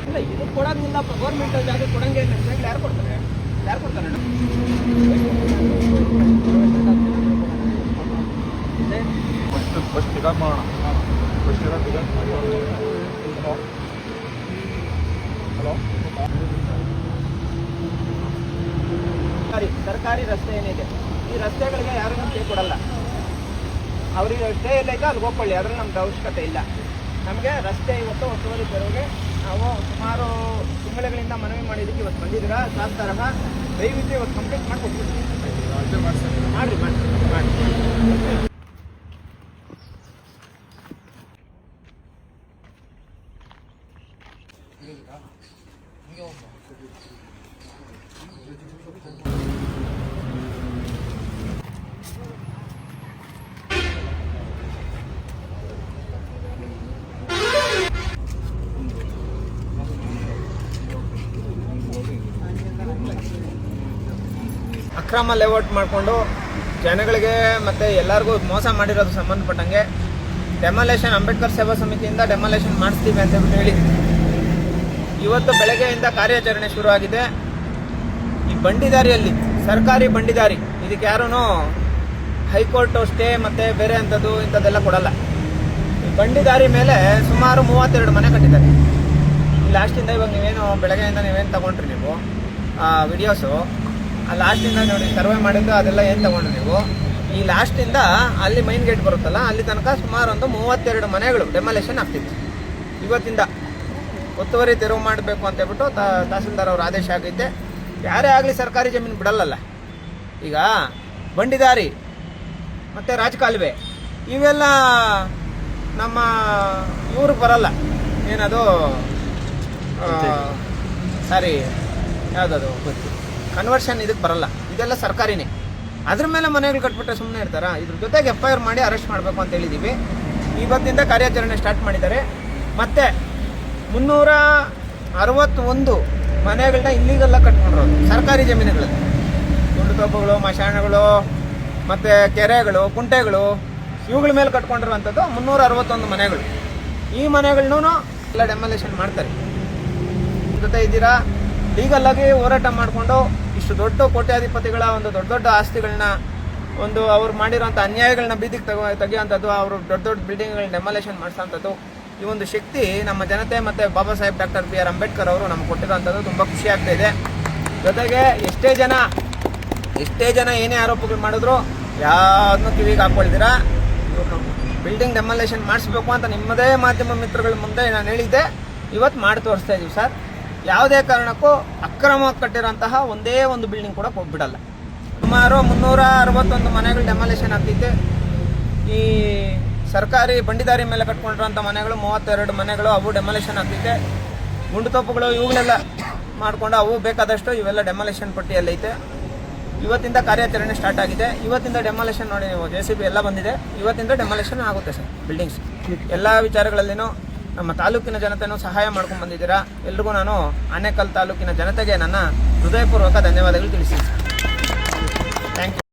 ಇಲ್ಲ ಇದು ಕೊಡಂಗಿಲ್ಲ ಗೌರ್ಮೆಂಟ್ ಜಾಗ ಕೊಡಂಗೆ ಇಲ್ಲ ಅಂತ ಯಾರು ಕೊಡ್ತಾರೆ ಯಾರು ಕೊಡ್ತಾರೆ ಫಸ್ಟ್ ಫಸ್ಟ್ ಪಿಕಪ್ ಮಾಡೋಣ ಫಸ್ಟ್ ಇರೋ ಪಿಕಪ್ ಮಾಡಿ ಹಲೋ ಸರ್ಕಾರಿ ರಸ್ತೆ ಏನಿದೆ? ಈ ರಸ್ತೆಗಳಿಗೆ ಯಾರು ನಮ್ಗೆ ಕೊಡಲ್ಲ. ಅವರಿಗೆ ಸ್ಟೇ ಎಲ್ಲೈತೆ ಅಲ್ಲಿ ಹೋಗ್ಕೊಳ್ಳಿ, ಅದ್ರಲ್ಲಿ ನಮ್ದು ಅವಶ್ಯಕತೆ ಇಲ್ಲ. ನಮಗೆ ರಸ್ತೆ ಇವತ್ತು ಒತ್ತುವರಿ ತೆರವಿಗೆ ನಾವು ಸುಮಾರು ತಿಂಗಳುಗಳಿಂದ ಮನವಿ ಮಾಡಿದ್ದಕ್ಕೆ ಇವತ್ತು ಬಂದಿದ್ದೀರಾ. ಶಾಸಕರಾಗ ದಯವಿಟ್ಟು ಇವತ್ತು ಕಂಪ್ಲೀಟ್ ಮಾಡಿಕೊಡ್ತೀವಿ ಮಾಡಿರಿ ಮಾಡಿ ಮಾಡಿ ಅಕ್ರಮ ಲೇಔಟ್ ಮಾಡಿಕೊಂಡು ಜನಗಳಿಗೆ ಮತ್ತೆ ಎಲ್ಲರಿಗೂ ಮೋಸ ಮಾಡಿರೋದು ಸಂಬಂಧಪಟ್ಟಂಗೆ ಡೆಮಾಲೇಷನ್ ಅಂಬೇಡ್ಕರ್ ಸೇವಾ ಸಮಿತಿಯಿಂದ ಡೆಮಾಲೇಷನ್ ಮಾಡಿಸ್ತೀವಿ ಅಂತ ಹೇಳ್ಬಿಟ್ಟು ಹೇಳಿದ್ವಿ ಇವತ್ತು ಬೆಳಗ್ಗೆಯಿಂದ ಕಾರ್ಯಾಚರಣೆ ಶುರುವಾಗಿದೆ. ಈ ಬಂಡಿದಾರಿಯಲ್ಲಿ, ಸರ್ಕಾರಿ ಬಂಡಿದಾರಿ, ಇದಕ್ಕೆ ಯಾರೂ ಹೈಕೋರ್ಟ್ ಸ್ಟೇ ಮತ್ತು ಬೇರೆ ಅಂಥದ್ದು ಇಂಥದ್ದೆಲ್ಲ ಕೊಡಲ್ಲ. ಈ ಬಂಡಿದಾರಿ ಮೇಲೆ ಸುಮಾರು ಮೂವತ್ತೆರಡು ಮನೆ ಕಟ್ಟಿದ್ದಾರೆ. ಲಾಸ್ಟಿಂದ ಇವಾಗ ನೀವೇನು ಬೆಳಗ್ಗೆಯಿಂದ ನೀವೇನು ತಗೊಂಡ್ರಿ ನೀವು? ವಿಡಿಯೋಸು ಆ, ಲಾಸ್ಟಿಂದ ನೋಡಿ, ಸರ್ವೆ ಮಾಡಿದ್ದು ಅದೆಲ್ಲ ಏನು ತಗೊಂಡ್ರಿ ನೀವು? ಈ ಲಾಸ್ಟಿಂದ ಅಲ್ಲಿ ಮೈನ್ ಗೇಟ್ ಬರುತ್ತಲ್ಲ, ಅಲ್ಲಿ ತನಕ ಸುಮಾರು ಒಂದು ಮೂವತ್ತೆರಡು ಮನೆಗಳು ಡೆಮಾಲೇಷನ್ ಆಗ್ತಿತ್ತು ಇವತ್ತಿಂದ. ಒತ್ತುವರಿ ತೆರವು ಮಾಡಬೇಕು ಅಂತ ಹೇಳ್ಬಿಟ್ಟು ತಾ- ತಹಸೀಲ್ದಾರ್ ಅವ್ರ ಆದೇಶ ಆಗೈತೆ. ಯಾರೇ ಆಗಲಿ ಸರ್ಕಾರಿ ಜಮೀನು ಬಿಡಲ್ಲಲ್ಲ. ಈಗ ಬಂಡಿದಾರಿ ಮತ್ತು ರಾಜಕಾಲುವೆ ಇವೆಲ್ಲ ನಮ್ಮ ಇವ್ರಿಗೆ ಬರಲ್ಲ. ಏನದು ಸಾರಿ ಯಾವುದದು ಕನ್ವರ್ಷನ್ ಇದಕ್ಕೆ ಬರಲ್ಲ. ಇದೆಲ್ಲ ಸರ್ಕಾರಿನೇ. ಅದ್ರ ಮೇಲೆ ಮನೆಗಳು ಕಟ್ಬಿಟ್ರೆ ಸುಮ್ಮನೆ ಇರ್ತಾರ? ಇದ್ರ ಜೊತೆಗೆ ಎಫ್ ಐ ಆರ್ ಮಾಡಿ ಅರೆಸ್ಟ್ ಮಾಡಬೇಕು ಅಂತ ಹೇಳಿದ್ದೀವಿ ಇವತ್ತಿಂದ ಕಾರ್ಯಾಚರಣೆ ಸ್ಟಾರ್ಟ್ ಮಾಡಿದ್ದಾರೆ. ಮತ್ತೆ ಮುನ್ನೂರ ಅರವತ್ತೊಂದು ಮನೆಗಳನ್ನ ಇಲ್ಲಿಗೆಲ್ಲ ಕಟ್ಕೊಂಡಿರೋದು ಸರ್ಕಾರಿ ಜಮೀನುಗಳಲ್ಲಿ. ಗುಂಡು ತೋಪುಗಳು ಮಶಾಣಗಳು, ಮತ್ತು ಕೆರೆಗಳು, ಕುಂಟೆಗಳು, ಇವುಗಳ ಮೇಲೆ ಕಟ್ಕೊಂಡಿರುವಂಥದ್ದು ಮುನ್ನೂರ ಅರವತ್ತೊಂದು ಮನೆಗಳು. ಈ ಮನೆಗಳನ್ನೂ ಎಲ್ಲ ಡೆಮಾಲೇಷನ್ ಮಾಡ್ತಾರೆ. ಜೊತೆ ಇದ್ದೀರಾ? ಆಗಿ ಹೋರಾಟ ಮಾಡಿಕೊಂಡು ಇಷ್ಟು ದೊಡ್ಡ ಕೋಟ್ಯಾಧಿಪತಿಗಳ ಒಂದು ದೊಡ್ಡ ದೊಡ್ಡ ಆಸ್ತಿಗಳನ್ನ ಒಂದು ಅವ್ರು ಮಾಡಿರೋಂಥ ಅನ್ಯಾಯಗಳನ್ನ ಬೀದಿಗೆ ತಗೋ ತೆಗೆಯುವಂಥದ್ದು, ಅವರು ದೊಡ್ಡ ದೊಡ್ಡ ಬಿಲ್ಡಿಂಗ್ಗಳನ್ನ ಡೆಮಾಲೇಷನ್ ಮಾಡಿಸೋಂಥದ್ದು ಈ ಒಂದು ಶಕ್ತಿ ನಮ್ಮ ಜನತೆ ಮತ್ತು Baba Saheb doctor B R Ambedkar ಅವರು ನಮ್ಗೆ ಕೊಟ್ಟಿರೋಂಥದ್ದು ತುಂಬ ಖುಷಿ ಆಗ್ತಾ ಇದೆ. ಜೊತೆಗೆ ಎಷ್ಟೇ ಜನ ಎಷ್ಟೇ ಜನ ಏನೇ ಆರೋಪಗಳು ಮಾಡಿದ್ರು ಯಾರನ್ನೂ ಕಿವಿಗೆ ಹಾಕೊಳ್ತೀರಾ ಬಿಲ್ಡಿಂಗ್ ಡೆಮಾಲೇಷನ್ ಮಾಡಿಸ್ಬೇಕು ಅಂತ ನಿಮ್ಮದೇ ಮಾಧ್ಯಮ ಮಿತ್ರಗಳ ಮುಂದೆ ನಾನು ಹೇಳಿದ್ದೆ. ಇವತ್ತು ಮಾಡಿ ತೋರಿಸ್ತಾ ಇದೀವಿ ಸರ್. ಯಾವುದೇ ಕಾರಣಕ್ಕೂ ಅಕ್ರಮ ಕಟ್ಟಿರೋಂತಹ ಒಂದೇ ಒಂದು ಬಿಲ್ಡಿಂಗ್ ಕೂಡ ಬಿಡಲ್ಲ ಸುಮಾರು ಮುನ್ನೂರ ಅರವತ್ತೊಂದು ಮನೆಗಳು ಡೆಮಾಲೇಷನ್ ಆಗ್ತಿದ್ದೆ ಈ ಸರ್ಕಾರಿ ಬಂಡಿದಾರಿ ಮೇಲೆ ಕಟ್ಕೊಂಡಿರೋಂಥ ಮನೆಗಳು, ಮೂವತ್ತೆರಡು ಮನೆಗಳು, ಅವು ಡೆಮಾಲೇಷನ್ ಆಗ್ತಿದೆ ಗುಂಡುತೋಪುಗಳು ಇವುಗಳೆಲ್ಲ ಮಾಡಿಕೊಂಡು ಅವು ಬೇಕಾದಷ್ಟು ಇವೆಲ್ಲ ಡೆಮಾಲೇಷನ್ ಪಟ್ಟಿಯಲ್ಲೈತೆ ಇವತ್ತಿಂದ ಕಾರ್ಯಾಚರಣೆ ಸ್ಟಾರ್ಟ್ ಆಗಿದೆ. ಇವತ್ತಿಂದ ಡೆಮಾಲೇಷನ್ ನೋಡಿ ನೀವು ಜೆ ಸಿ ಬಿ ಎಲ್ಲ ಬಂದಿದೆ. ಇವತ್ತಿಂದ ಡೆಮಾಲೇಷನ್ ಆಗುತ್ತೆ ಸರ್ ಬಿಲ್ಡಿಂಗ್ಸ್ ಎಲ್ಲ ವಿಚಾರಗಳಲ್ಲಿನೂ ನಮ್ಮ ತಾಲೂಕಿನ ಜನತೆನೂ ಸಹಾಯ ಮಾಡ್ಕೊಂಡು ಬಂದಿದ್ದೀರಾ? ಎಲ್ರಿಗೂ ನಾನು ಆನೇಕಲ್ ತಾಲೂಕಿನ ಜನತೆಗೆ ನನ್ನ ಹೃದಯಪೂರ್ವಕ ಧನ್ಯವಾದಗಳು ತಿಳಿಸಿ ಥ್ಯಾಂಕ್ ಯು